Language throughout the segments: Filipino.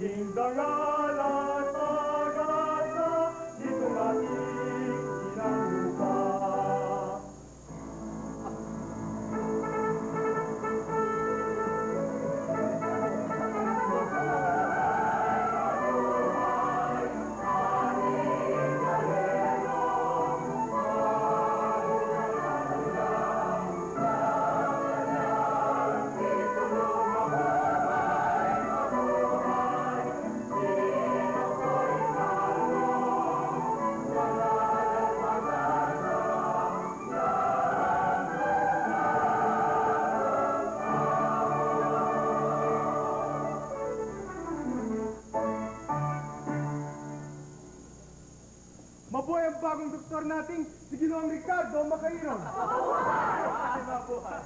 iskula, maging nating si Ginoong Ricardo Macairon.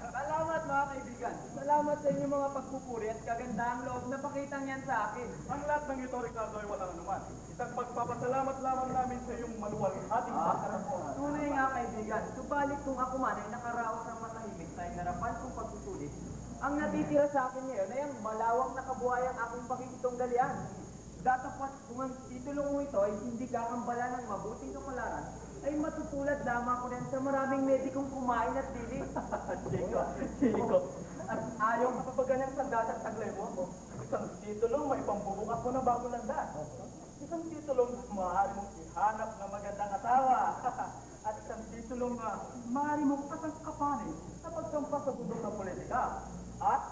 Salamat mga kaibigan. Salamat sa inyong mga pagpupuri at kagandahang loob na pakitang yan sa akin. Ang lahat ng ito, Ricardo, ay walang anuman. Isang pagpapasalamat lamang namin sa iyong maluwalhating pagkaramon. Tunay nga kaibigan, subalit kung ako man ay nakaraos ng matahimik sa inarapan kong pagsusulit, ang natitira sa akin ngayon ay ang malawak na kabuhayang aking pakikitong galian. Datapat kung ang titulo ko ito ay hindi kakambala ng mabuting kapalaran, ay matutulad lamang ko rin sa maraming medikong kumain at dili. Chico, Chico, at ayaw ka pa ba ganyang sandat at taglay mo? Isang titulong may pambubukas mo ng bagong landas. Isang titulong maaari mong ihanap ng magandang asawa. at isang titulong uh, maaari mong kasangkapanin sa pagsampa sa bundok ng politika. At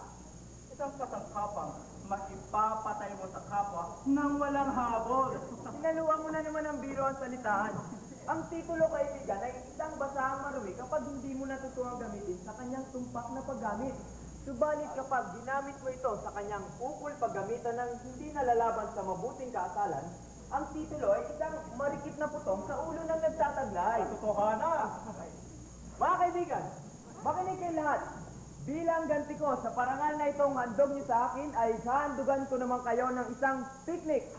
isang kasangkapang maipapatay mo sa kapwa nang walang habol. Sinaluan mo na naman ang biro ang salitaan. Ang titulo kaibigan ay isang basahang marumi kapag hindi mo natutuwang gamitin sa kanyang tumpak na paggamit. Subalit kapag ginamit mo ito sa kanyang ukol paggamitan ng hindi nalalaban sa mabuting kaasalan, ang titulo ay isang marikit na putong sa ulo ng nagtataglay. Totohanan! Mga kaibigan, makinig kayo lahat. Bilang ganti ko sa parangal na itong handog niyo sa akin ay sahandugan ko naman kayo ng isang picnic.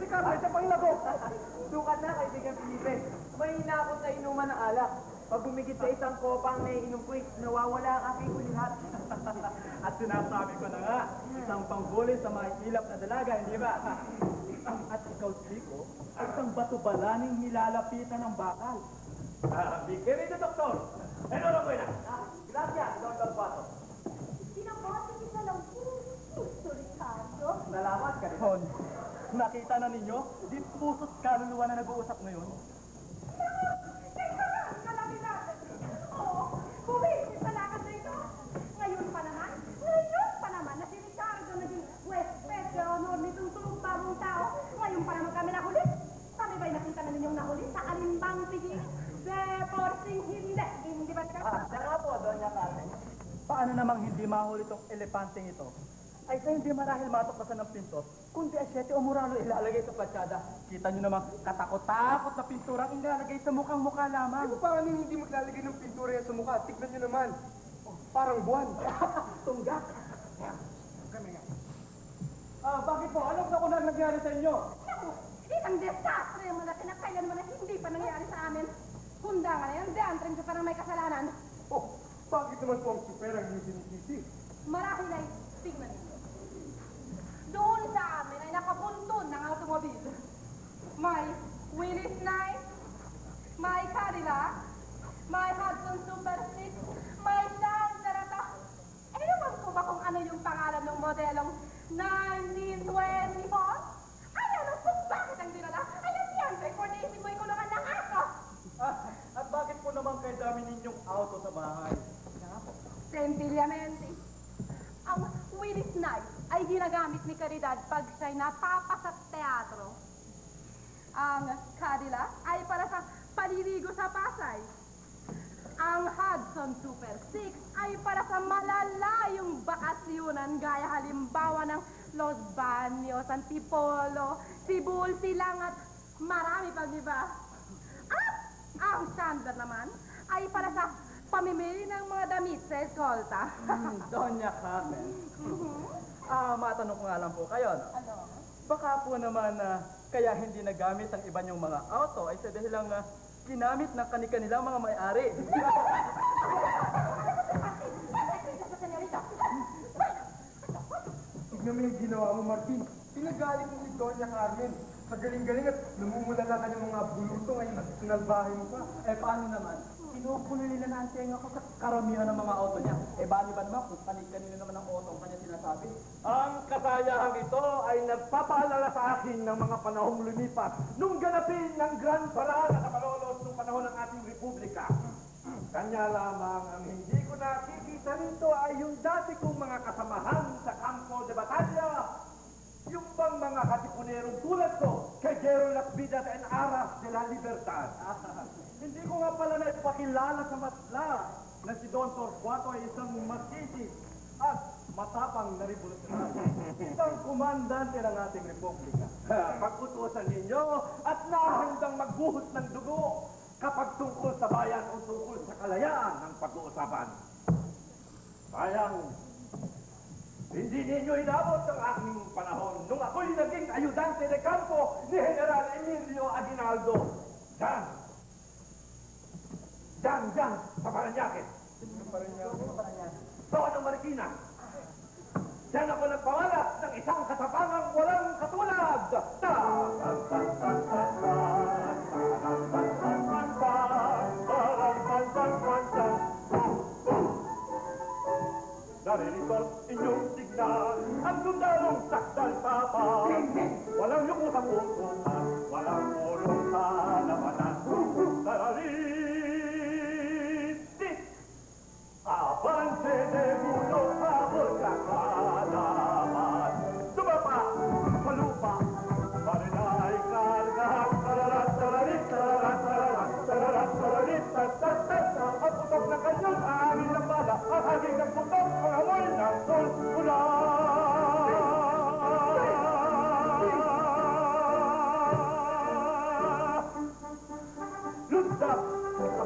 Ricardo, isa pang lago. Sukat na kaibigan Felipe. May hinakot sa inuman ng alak. Pag bumigit sa isang kopang na inom ko, nawawala ang aking kulihat. At sinasabi ko na nga, isang panghuli sa mga ilap na dalaga, hindi ba? At ikaw, Chico, isang batubalaning nilalapitan ng bakal. Ah, bigyan ito, doktor. Ano na ko na? Ah, Gracias, Don Torquato. Pinabote kita lang po. Gusto, Ricardo. Salamat ka rin. Hon, nakita na ninyo, di puso't kaluluwa na nag-uusap ngayon. Kita nyo namang katakot-takot na pinturang ilalagay sa mukhang mukha lamang. Ano paano hindi maglalagay ng pintura yan sa mukha? Tignan nyo naman. Oh, parang buwan. Tunggak. Kami nga. Ah, bakit po? Anong nakunan nangyari sa inyo? Naku, isang desastre yung malaki na kailan mo na hindi pa nangyari sa amin. Hunda nga na yan, deantrin ka parang may kasalanan. Oh, bakit naman po ang super ang sinisisi? Marahil ay tingnan ninyo. Doon sa amin ay nakabuntun ng automobil. May Willis Knight, may Cadillac, may Hudson Super 6, may Sandarata. Ewan ko ba kung ano yung pangalan ng modelong 1924? Ay, ano kung bakit ang dinala? Ay, ang siyempre, kung naisip mo ikulungan ng ako. Ah, at bakit po naman kayo dami ninyong auto sa bahay? Sempiliamente. Ang Willis Knight ay ginagamit ni Caridad pag siya'y napapa sa teatro. Ang Cadillac ay para sa paliligo sa Pasay. Ang Hudson Super 6 ay para sa malalayong bakasyonan gaya halimbawa ng Los Baños, Antipolo, Sibul, Silang at marami pang iba. At ang Chandler naman ay para sa mamimili ng mga damit sa eskolta. Hmm, Doña Carmen. Ah, matanong ko nga lang po kayo. No? ano? Baka po naman ah, kaya hindi nagamit ang iba niyong mga auto ay sa dahilang uh, ginamit ng kani-kanilang mga may-ari. Tignan mo yung ginawa mo, Martin. Pinagaling mo si Doña Carmen. Sa galing-galing at namumulala ka ng mga buluto ngayon at sinalbahe mo pa. Eh paano naman? Pinupuno nila na ang tenga ko sa karamihan ng mga auto niya. Eh bali ba naman kung kani-kanino naman ang auto kanya sinasabi? Ang kasayahang ito ay nagpapaalala sa akin ng mga panahong lumipas nung ganapin ng Grand Parada na nakalolos nung panahon ng ating Republika. Kanya lamang ang hindi ko nakikita rito ay yung dati kong mga kasamahan sa Campo de Batalla. Yung bang mga katipunerong tulad ko kay Jero Lakbidas and Aras de la Libertad. hindi ko nga pala na ipakilala sa matla na si Don Torquato ay isang masisig at matapang na revolusyonaryo. Isang komandante ng ating republika. Pag-utusan ninyo at nahandang magbuhos ng dugo kapag tungkol sa bayan o tungkol sa kalayaan ang pag-uusapan. Sayang, hindi ninyo inabot ang aking panahon nung ako'y naging ayudante de campo ni General Emilio Aguinaldo. Diyan! Diyan, diyan, sa Paranaque. Doon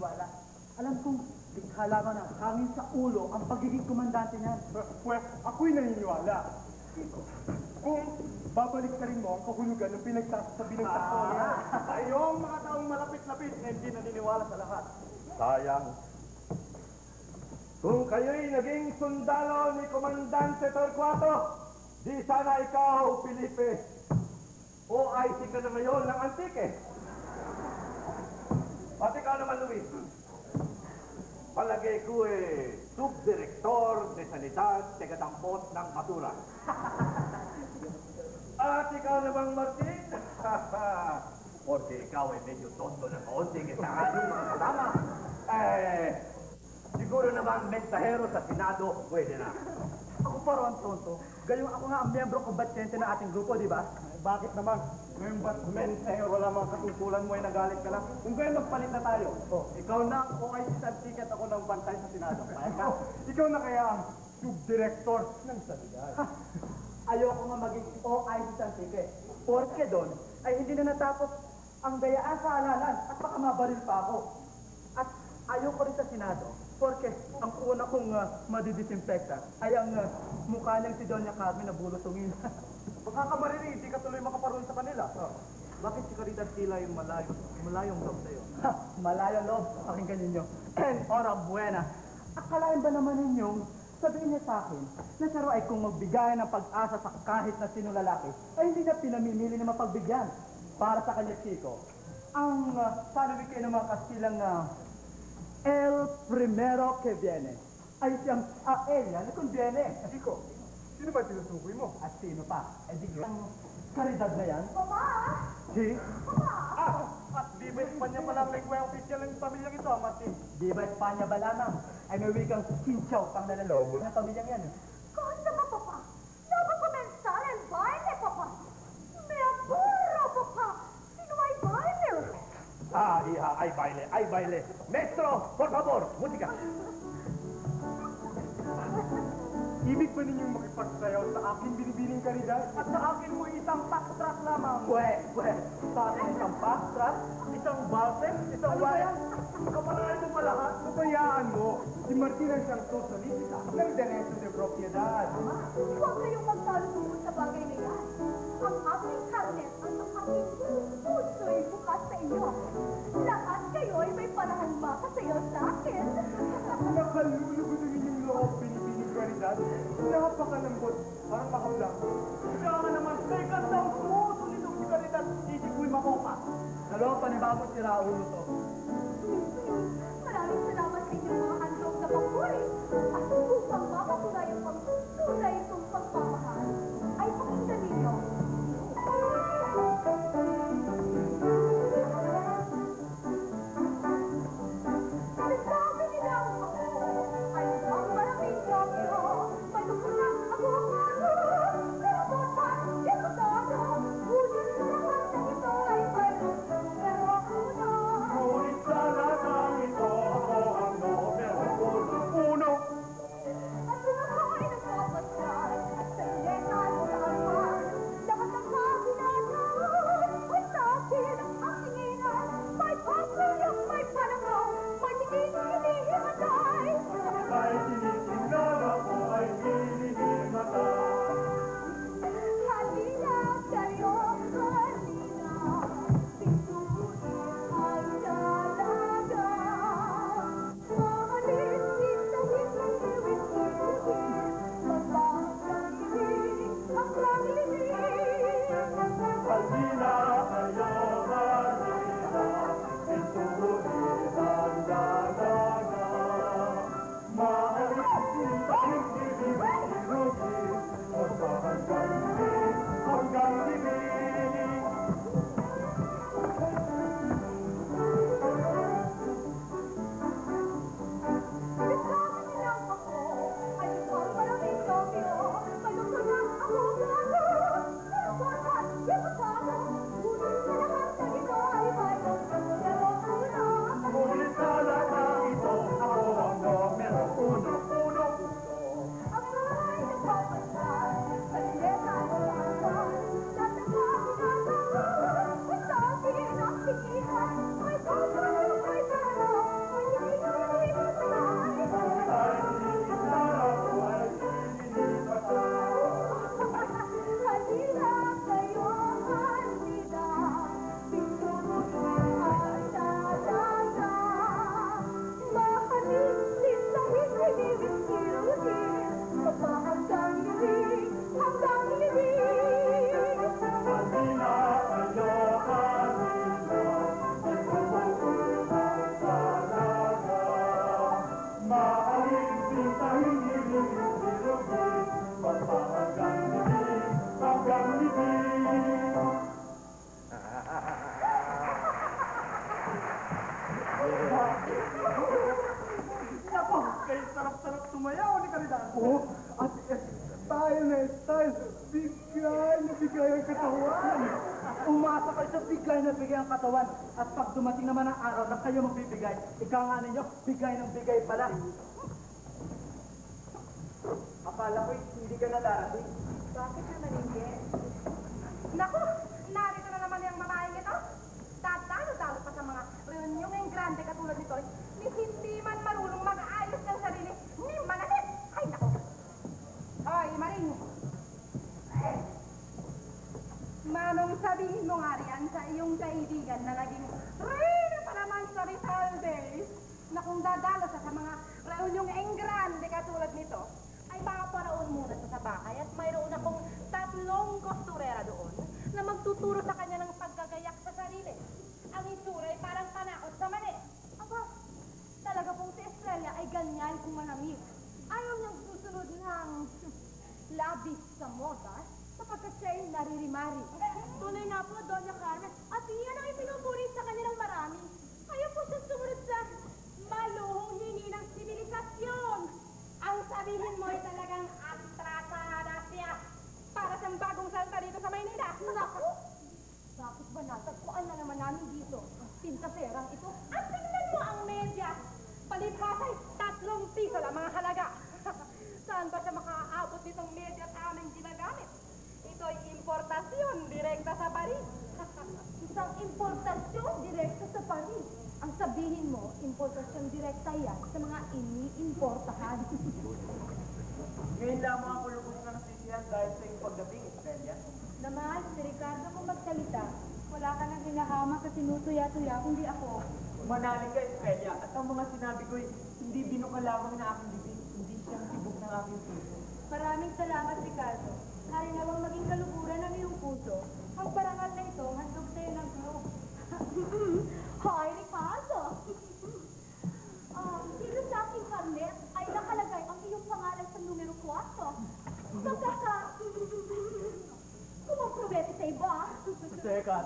naniniwala. Alam kong likha lamang ng hangin sa ulo ang pagiging komandante niyan. Pwes, ako'y naniniwala. Kung babalik ka rin mo ang kahulugan ng pinagsasabi ng tao niya. Kayong mga taong malapit-lapit na hindi naniniwala sa lahat. Sayang. Kung kayo'y naging sundalo ni Komandante Torquato, di sana ikaw, Felipe, o ay ka na ngayon ng Antique. At ikaw naman, Luis. Palagay ko eh, subdirektor de sanidad, tegadampot ng basura. At ikaw namang Martin, Porque ikaw ay medyo tonto na kaunti kita kasi mga kasama. Eh, Siguro naman mensahero sa Senado, pwede na. Ako paro ang tonto. Gayong ako nga ang miyembro kombatente ng ating grupo, di ba? Bakit naman? Ngayon ba't mensahero wala mga katutulan mo ay nagalit ka lang? Kung kaya magpalit na tayo. Oh, ikaw na ang OIC sa ticket ako ng bantay sa Senado. Kaya ka? Ikaw na kaya ang subdirektor ng sanidad. Ayoko nga maging OIC Santike. Porke doon ay hindi na natapos ang gayaan sa halalan at baka mabaril pa ako. At ayoko rin sa Senado. Porke ang una kong uh, madidisinfecta ay ang ah, mukha niyang si Doña Carmen na bulutungin. Baka ka hindi ka tuloy makaparoon sa kanila. Bakit si Caritas tila yung malayo, malayong loob sa'yo? Ha, Malayo loob, pakinggan ninyo. And ora buena. Akalain ba naman ninyong sabihin niya sa akin na siya ay kung magbigay ng pag-asa sa kahit na sino lalaki, ay hindi niya pinamimili na mapagbigyan para sa kanya Chico. Ang uh, kayo ng mga Kastilang na El primero que viene ay siyang a ella na conviene. Chico, sino ba tinutukoy mo? At sino pa? Eh di ang karidad na yan. Papa! Si? Ah! At di ba Espanya pa lang lingwa official ng pamilyang ito, Martin? Di ba Espanya ba lamang? Ay may wikang kinchaw pang nalalobog ng pamilyang yan. Cosa ba, Papa? Dapat comenzar el baile, Papa. Me apuro, Papa. Sino ay baile? Ah, hija, ay baile, ay baile. Maestro, por favor, música. Ibig ba ninyong makipagsayaw sa aking binibining karidad? At sa akin mo isang backtrack lamang. Pwe, pwe. Sa akin isang backtrack, isang balse, isang wire. Kapalaran mo pa lahat. Pabayaan mo, si Martin ang siyang sosalista ng derecho de propiedad. Huwag kayong magtalunod sa bagay na yan. Ang aking karnet água, tirar o ouro do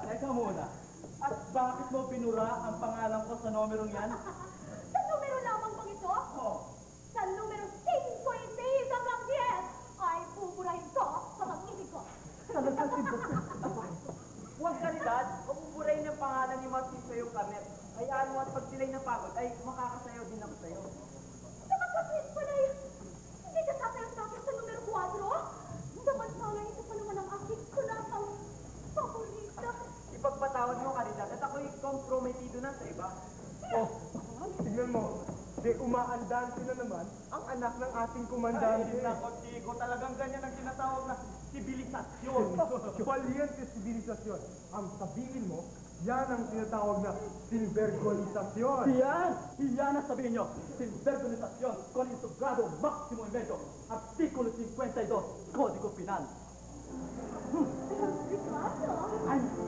teka muna. At bakit mo pinura ang pangalan ko sa numerong yan? ang sabihin mo, yan ang tinatawag na silvergonisasyon. Yan! Yan ang sabihin nyo! Silvergonisasyon con integrado máximo invento. Artículo 52, Código Penal. Hmm. Pero, Ano?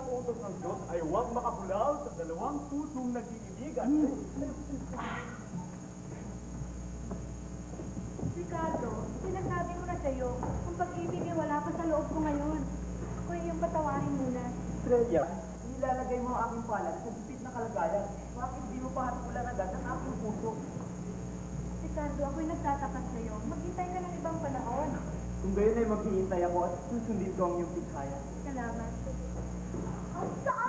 Isang utos ng Diyos ay huwag makabulaw sa dalawang pusong nag-iibigan. Ricardo, sinasabi ko na sa'yo, ang pag-ibig ay wala pa sa loob ko ngayon. Ako iyong patawarin muna. Estrella, nilalagay mo ang aking palad sa gipit na kalagayan. Bakit di mo pa hatulan agad ang aking puso? Ricardo, ako'y nagtatakas sa'yo. Maghintay ka ng ibang panahon. Kung gayon ay maghihintay ako at susundin ko ang iyong pighaya. Salamat. Stop!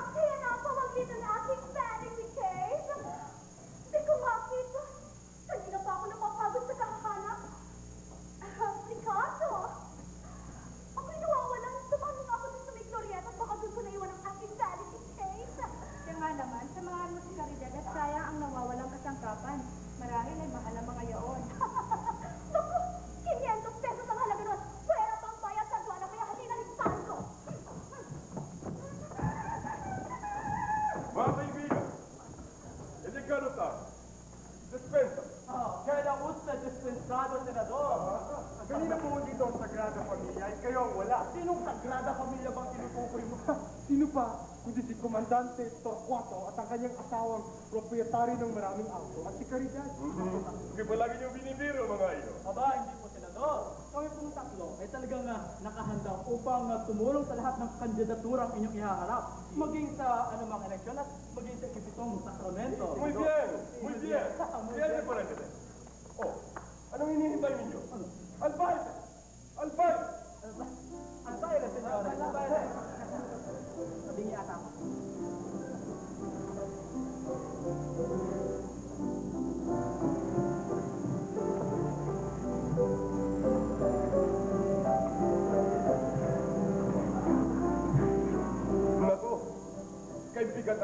Hindi pa lagi niyong binibiro, mga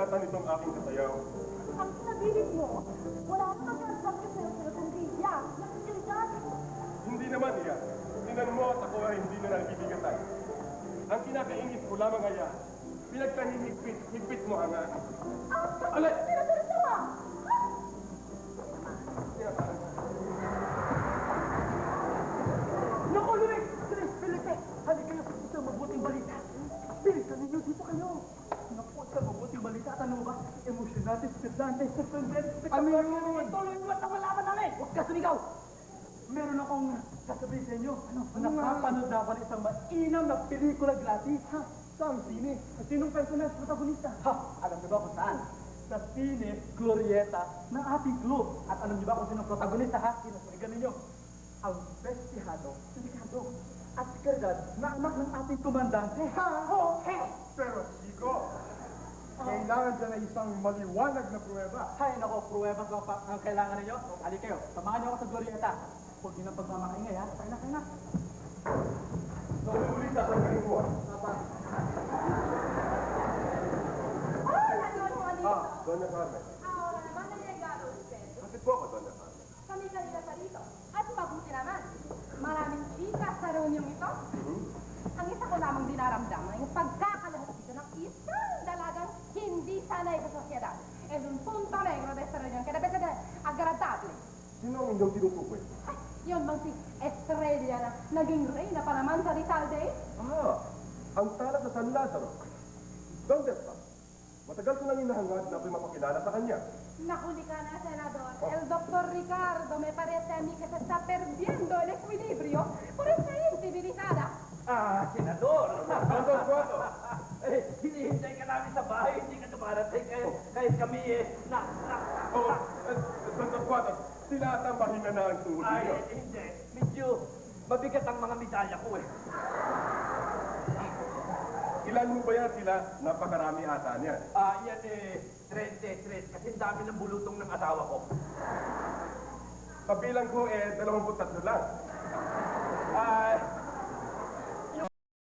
kaibigan Ano nga? Napapanood na ako ng isang mainam na pelikula gratis. Ha? Saan sine? Sinong personal protagonista? Ha? Alam niyo ba kung saan? Sa Cine Glorieta ng ating club. At alam niyo ba kung sino ang protagonista ha? Sinasurigan ninyo? Ang bestihado Ricardo. at si Caridad na anak ng ating komandante. Pero, Chico, kailangan dyan ay isang maliwanag na pruweba. Hay, nako, pruwebas lang pa ang kailangan ninyo. Hali kayo, samahan niyo ako sa Glorieta. Huwag niyo nang pagmamakaingay, ha? Kaya na, kaya na. So, uli sasabihin ko ah. Oh, nanood mo dito. Ah, Doña Carmen. Ahora naman nangyayari usted. Bakit po ako, Doña Carmen? Kami kanina pa rito. At mabuti naman, maraming chika sa reuniong ito. Ang isa ko lamang dinaramdaman ay pagkakalahat dito ng isang dalagang hindi sanay sa sosyedad. Es un punto negro de esta reunión que debe ser agradable. Sino ang inyong tinutukoy? Ay, yun bang si Na naging reyna pa naman sa Rizal Day? Ah, ang tala sa San Lazaro. Donde está? Matagal ko nang hinahangad na ako'y mapakilala sa kanya. Nahuli ka na, senador. El doctor Ricardo me parece a mí que se está perdiendo el equilibrio por esa insibilizada. Ah, senador! Senador Cuato! eh, hinihintay ka namin sa bahay, hindi ka dumarating. Eh, kahit kami eh, na, na, Oh, eh, Senador Cuadro, tinatambahin na na ang tuhod Ay, hindi. Mabigat ang mga medalya ko eh. Ilan mo ba yan sila? Napakarami ata niyan. Ah, yan eh, 33. Kasi ang dami ng bulutong ng asawa ko. Kabilang ko eh, 23 lang. Ah,